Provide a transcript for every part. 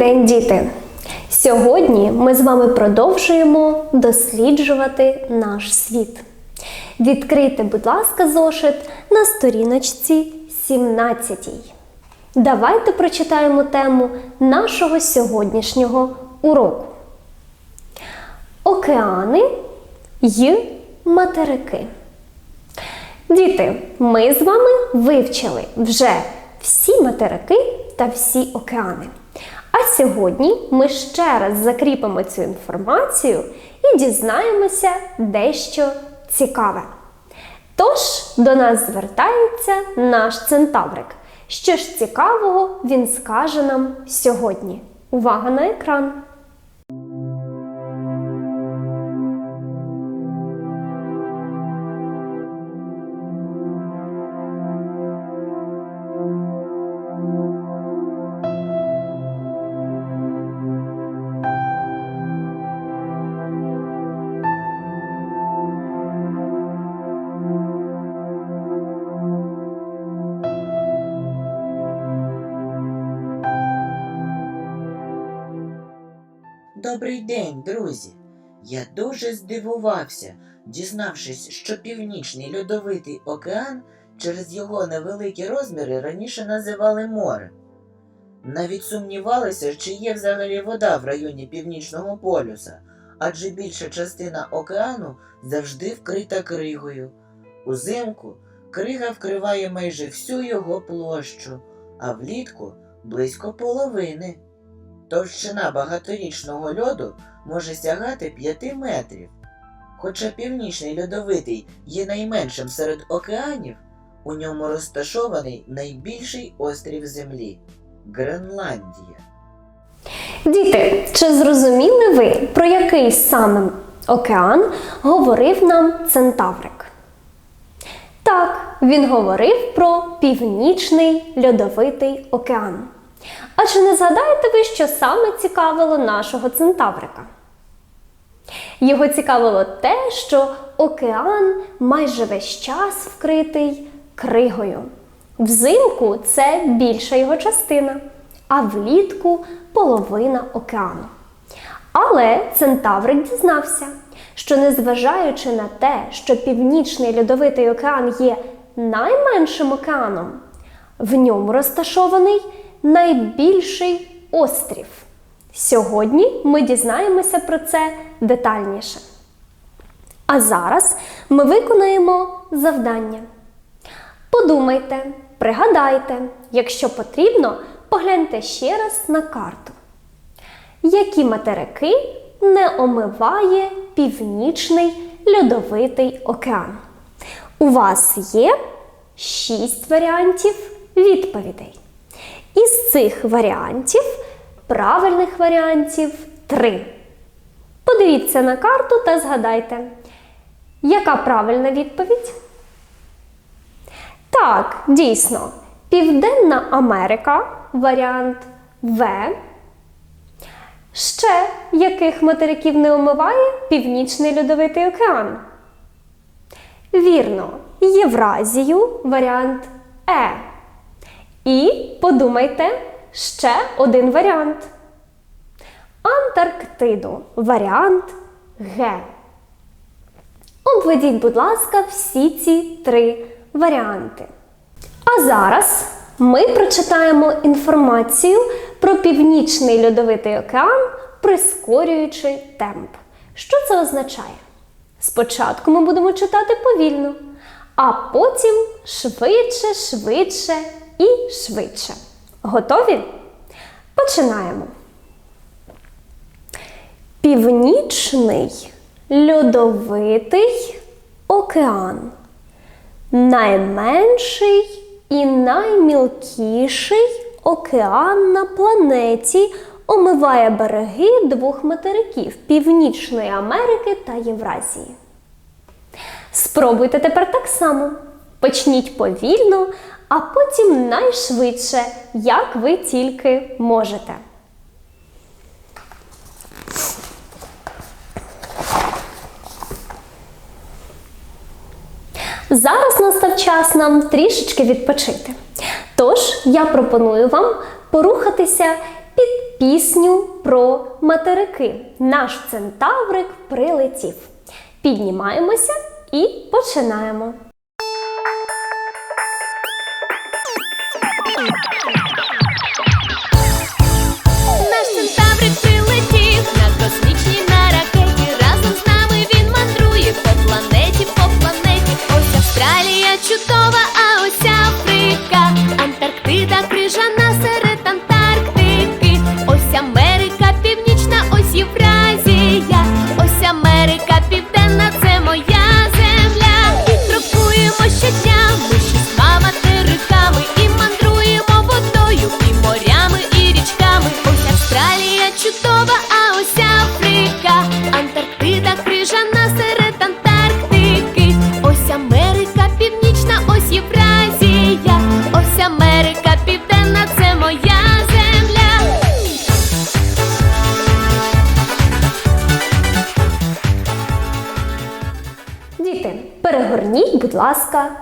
День, діти! Сьогодні ми з вами продовжуємо досліджувати наш світ. Відкрийте, будь ласка, зошит на сторіночці 17. Давайте прочитаємо тему нашого сьогоднішнього уроку. Океани й материки. Діти, ми з вами вивчили вже всі материки та всі океани. А сьогодні ми ще раз закріпимо цю інформацію і дізнаємося дещо цікаве. Тож до нас звертається наш центаврик. Що ж цікавого він скаже нам сьогодні? Увага на екран! Добрий день, друзі! Я дуже здивувався, дізнавшись, що Північний льодовитий океан через його невеликі розміри раніше називали море. Навіть сумнівалися, чи є взагалі вода в районі Північного полюса, адже більша частина океану завжди вкрита кригою. Узимку крига вкриває майже всю його площу, а влітку близько половини. Товщина багаторічного льоду може сягати 5 метрів. Хоча північний льодовитий є найменшим серед океанів, у ньому розташований найбільший острів Землі Гренландія. Діти, чи зрозуміли ви, про який саме океан говорив нам Центаврик? Так, він говорив про Північний льодовитий океан. А чи не згадаєте ви, що саме цікавило нашого центаврика? Його цікавило те, що океан майже весь час вкритий кригою. Взимку це більша його частина, а влітку половина океану. Але Центаврик дізнався, що незважаючи на те, що Північний льодовитий океан є найменшим океаном, в ньому розташований найбільший острів. Сьогодні ми дізнаємося про це детальніше. А зараз ми виконаємо завдання. Подумайте, пригадайте, якщо потрібно, погляньте ще раз на карту. Які материки не омиває Північний льодовитий океан? У вас є 6 варіантів відповідей. Із цих варіантів правильних варіантів 3. Подивіться на карту та згадайте, яка правильна відповідь? Так, дійсно, Південна Америка варіант В. Ще яких материків не омиває Північний льодовитий океан? Вірно, Євразію варіант Е. І подумайте ще один варіант. Антарктиду варіант Г. Обведіть, будь ласка, всі ці три варіанти. А зараз ми прочитаємо інформацію про Північний льодовитий океан, прискорюючи темп. Що це означає? Спочатку ми будемо читати повільно, а потім швидше, швидше і швидше. Готові? Починаємо. Північний льодовитий океан. Найменший і наймілкіший океан на планеті омиває береги двох материків Північної Америки та Євразії. Спробуйте тепер так само. Почніть повільно, а потім найшвидше, як ви тільки можете. Зараз настав час нам трішечки відпочити. Тож я пропоную вам порухатися під пісню про материки. Наш центаврик прилетів. Піднімаємося і починаємо.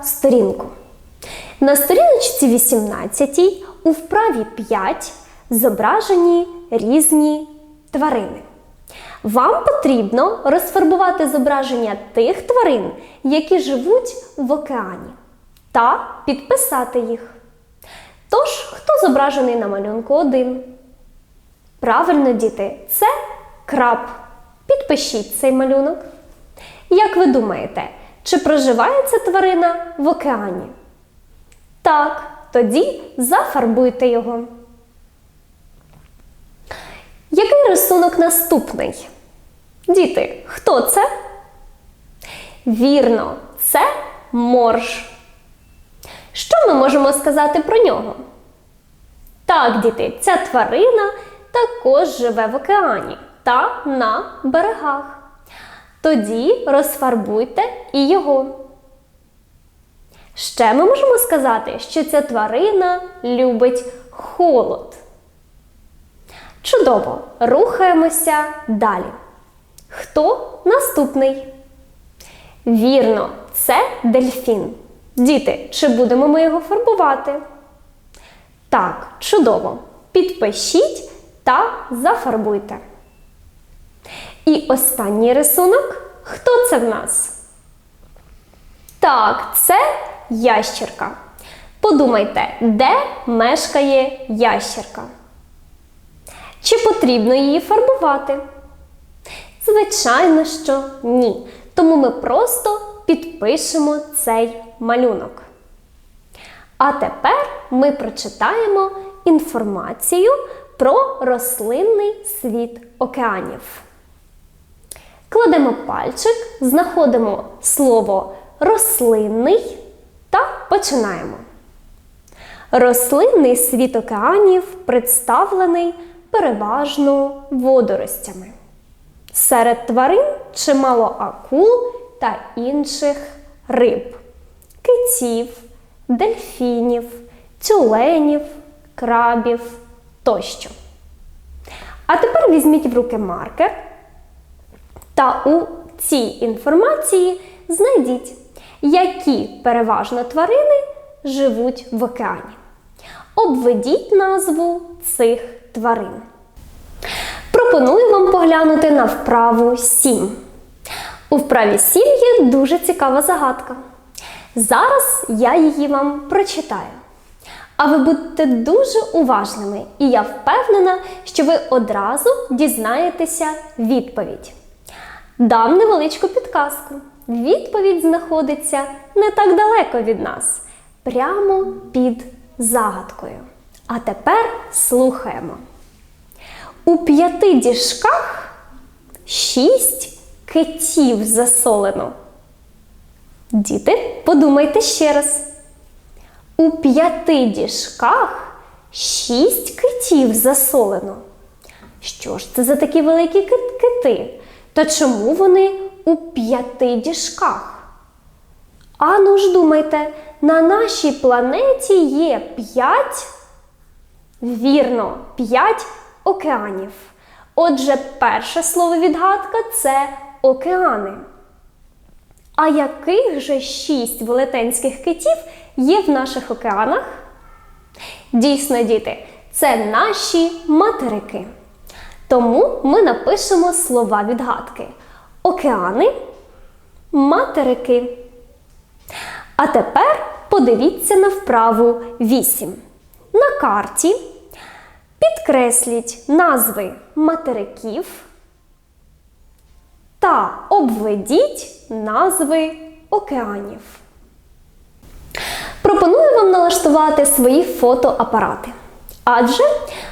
Сторінку. На сторіночці 18 у вправі 5 зображені різні тварини. Вам потрібно розфарбувати зображення тих тварин, які живуть в океані, та підписати їх. Тож, хто зображений на малюнку 1? Правильно, діти, це краб. Підпишіть цей малюнок. Як ви думаєте, чи проживає ця тварина в океані? Так, тоді зафарбуйте його. Який рисунок наступний? Діти, хто це? Вірно, це морж. Що ми можемо сказати про нього? Так, діти, ця тварина також живе в океані та на берегах. Тоді розфарбуйте і його. Ще ми можемо сказати, що ця тварина любить холод. Чудово! Рухаємося далі. Хто наступний? Вірно, це дельфін. Діти, чи будемо ми його фарбувати? Так, чудово. Підпишіть та зафарбуйте. І останній рисунок. Хто це в нас? Так, це ящерка. Подумайте, де мешкає ящерка? Чи потрібно її фарбувати? Звичайно, що ні. Тому ми просто підпишемо цей малюнок. А тепер ми прочитаємо інформацію про рослинний світ океанів. Кладемо пальчик, знаходимо слово рослинний та починаємо. Рослинний світ океанів представлений переважно водоростями. Серед тварин чимало акул та інших риб, китів, дельфінів, тюленів, крабів тощо. А тепер візьміть в руки маркер та у цій інформації знайдіть, які переважно тварини живуть в океані. Обведіть назву цих тварин. Пропоную вам поглянути на вправу 7. У вправі 7 є дуже цікава загадка. Зараз я її вам прочитаю. А ви будьте дуже уважними, і я впевнена, що ви одразу дізнаєтеся відповідь. Дам невеличку підказку. Відповідь знаходиться не так далеко від нас, прямо під загадкою. А тепер слухаємо. У п'яти діжках шість китів засолено. Діти, подумайте ще раз. У п'яти діжках шість китів засолено. Що ж це за такі великі кити? Та чому вони у п'яти діжках? Ану ж думайте, на нашій планеті є п'ять, вірно, п'ять океанів. Отже, перше слово відгадка це океани. А яких же шість велетенських китів є в наших океанах? Дійсно, діти, це наші материки. Тому ми напишемо слова відгадки: океани, материки. А тепер подивіться на вправу 8. На карті підкресліть назви материків та обведіть назви океанів. Пропоную вам налаштувати свої фотоапарати. Адже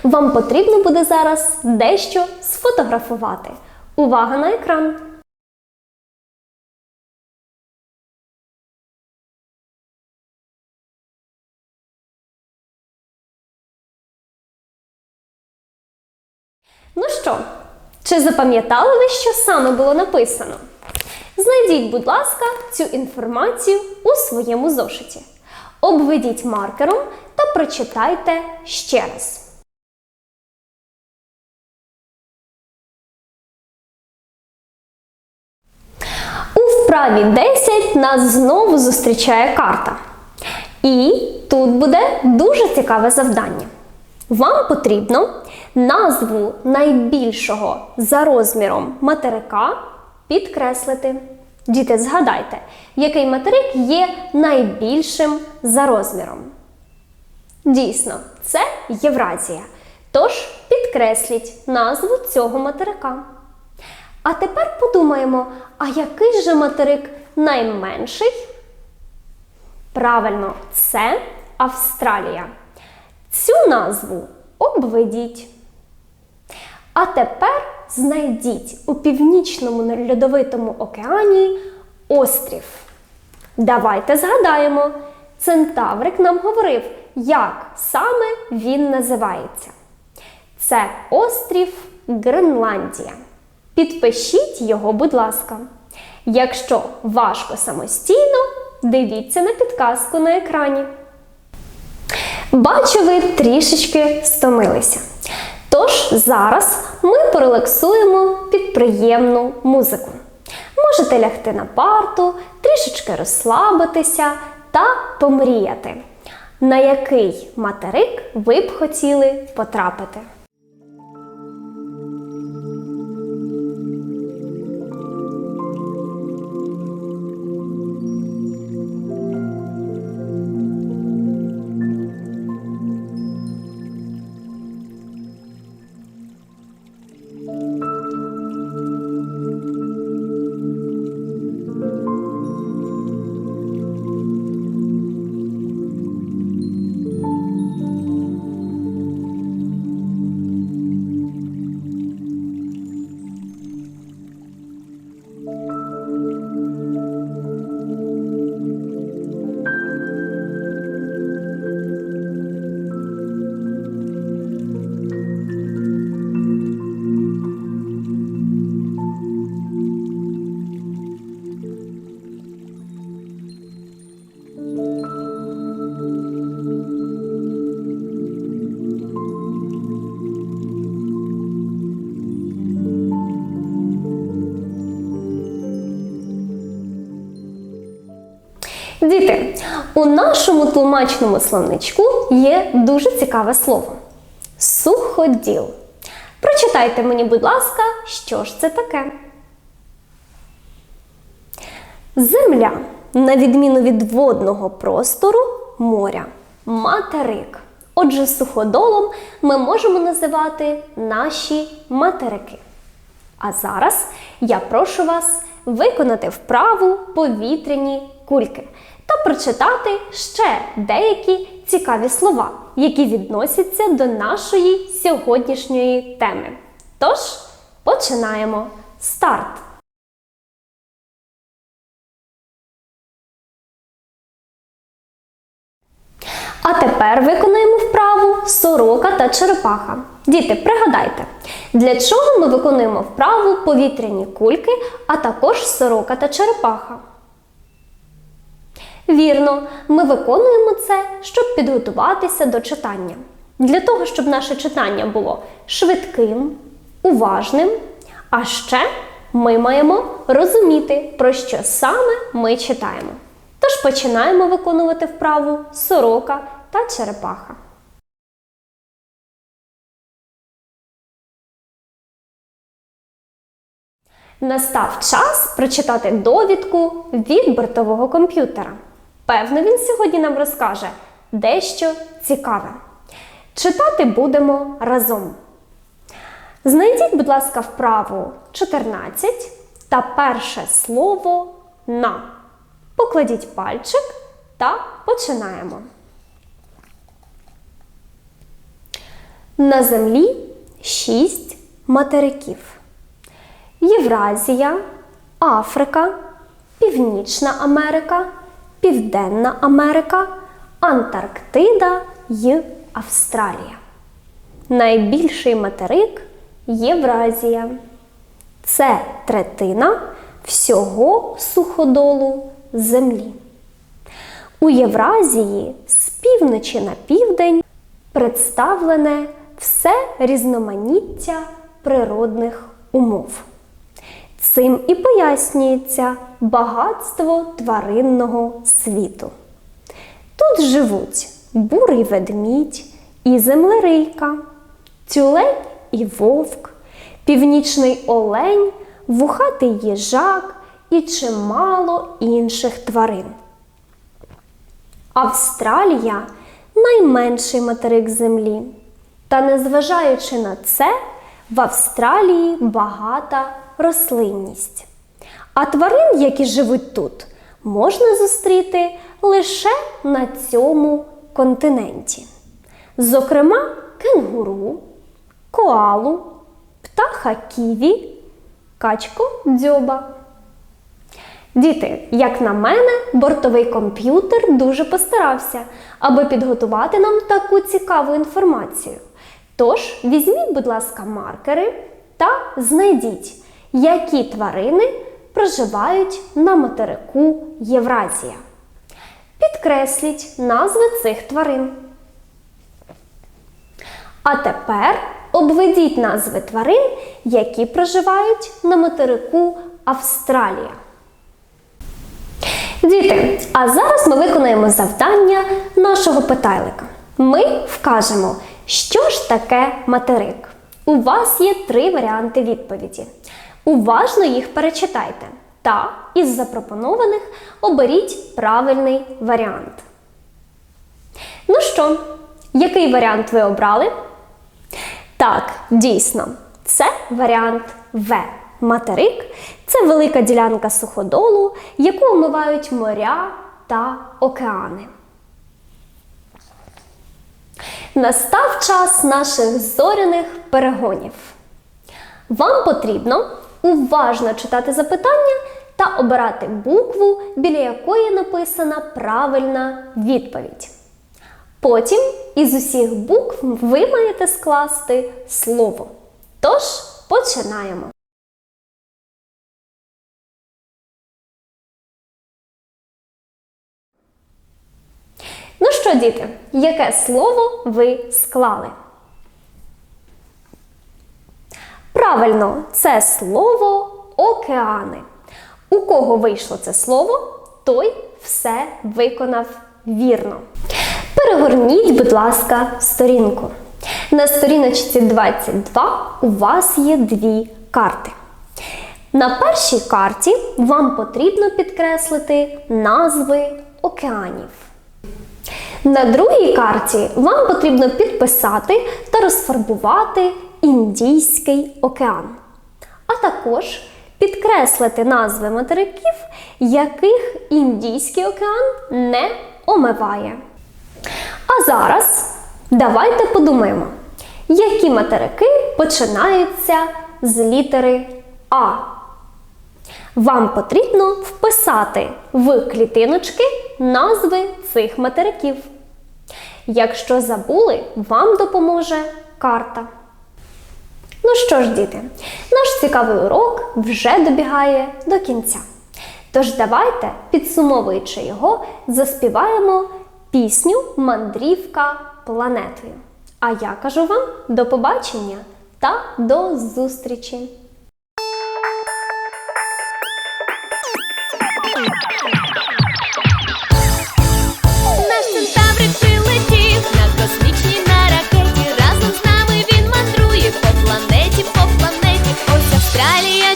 вам потрібно буде зараз дещо сфотографувати. Увага на екран! Ну що, чи запам'ятали ви, що саме було написано? Знайдіть, будь ласка, цю інформацію у своєму зошиті. Обведіть маркером прочитайте ще раз. У вправі 10 нас знову зустрічає карта. І тут буде дуже цікаве завдання. Вам потрібно назву найбільшого за розміром материка підкреслити. Діти, згадайте, який материк є найбільшим за розміром. Дійсно, це Євразія. Тож підкресліть назву цього материка. А тепер подумаємо, а який же материк найменший? Правильно, це Австралія. Цю назву обведіть. А тепер знайдіть у північному льодовитому океані острів. Давайте згадаємо. Центаврик нам говорив, як саме він називається. Це острів Гренландія. Підпишіть його, будь ласка. Якщо важко самостійно, дивіться на підказку на екрані. Бачу, ви трішечки стомилися. Тож зараз ми порелаксуємо під приємну музику. Можете лягти на парту, трішечки розслабитися та помріяти, на який материк ви б хотіли потрапити. Діти, у нашому тлумачному словничку є дуже цікаве слово суходіл. Прочитайте мені, будь ласка, що ж це таке. Земля, на відміну від водного простору моря, материк. Отже, суходолом ми можемо називати наші материки. А зараз я прошу вас виконати вправу повітряні кульки та прочитати ще деякі цікаві слова, які відносяться до нашої сьогоднішньої теми. Тож, починаємо старт! А тепер виконаємо вправу сорока та черепаха. Діти, пригадайте, для чого ми виконуємо вправу повітряні кульки, а також сорока та черепаха. Вірно, ми виконуємо це, щоб підготуватися до читання. Для того, щоб наше читання було швидким, уважним, а ще ми маємо розуміти, про що саме ми читаємо. Тож починаємо виконувати вправу сорока та черепаха. Настав час прочитати довідку від бортового комп'ютера. Певно, він сьогодні нам розкаже дещо цікаве. Читати будемо разом. Знайдіть, будь ласка, вправу 14 та перше слово на. Покладіть пальчик та починаємо. На землі шість материків: Євразія, Африка, Північна Америка, Південна Америка, Антарктида й Австралія. Найбільший материк Євразія. Це третина всього суходолу Землі. У Євразії з півночі на південь представлене все різноманіття природних умов. Цим і пояснюється багатство тваринного світу. Тут живуть бурий ведмідь і землерийка, тюлень і вовк, північний олень, вухатий їжак і чимало інших тварин. Австралія найменший материк Землі. Та незважаючи на це, в Австралії багата рослинність. А тварин, які живуть тут, можна зустріти лише на цьому континенті. Зокрема, кенгуру, коалу, птаха ківі, качку дзьоба. Діти, як на мене, бортовий комп'ютер дуже постарався, аби підготувати нам таку цікаву інформацію. Тож, візьміть, будь ласка, маркери та знайдіть, які тварини проживають на материку Євразія. Підкресліть назви цих тварин. А тепер обведіть назви тварин, які проживають на материку Австралія. Діти, а зараз ми виконаємо завдання нашого питайлика. Ми вкажемо, що ж таке материк. У вас є три варіанти відповіді. Уважно їх перечитайте та із запропонованих оберіть правильний варіант. Ну що, який варіант ви обрали? Так, дійсно, це варіант В. Материк це велика ділянка суходолу, яку омивають моря та океани. Настав час наших зоряних перегонів. Вам потрібно уважно читати запитання та обирати букву, біля якої написана правильна відповідь. Потім із усіх букв ви маєте скласти слово. Тож починаємо. Ну що, діти, яке слово ви склали? Правильно, це слово океани. У кого вийшло це слово, той все виконав вірно. Перегорніть, будь ласка, сторінку. На сторіночці 22 у вас є дві карти. На першій карті вам потрібно підкреслити назви океанів. На другій карті вам потрібно підписати та розфарбувати Індійський океан, а також підкреслити назви материків, яких Індійський океан не омиває. А зараз давайте подумаємо, які материки починаються з літери А. Вам потрібно вписати в клітиночки назви цих материків. Якщо забули, вам допоможе карта. Ну що ж, діти, наш цікавий урок вже добігає до кінця. Тож давайте, підсумовуючи його, заспіваємо пісню Мандрівка планетою. А я кажу вам до побачення та до зустрічі!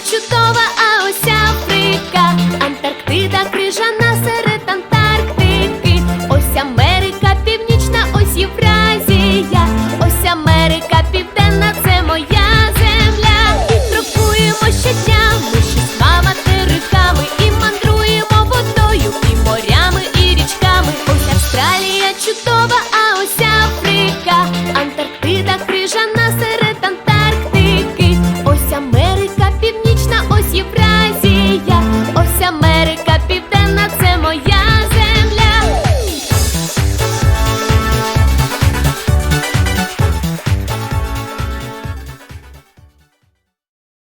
чудова, а ось Африка, Антарктида крижа.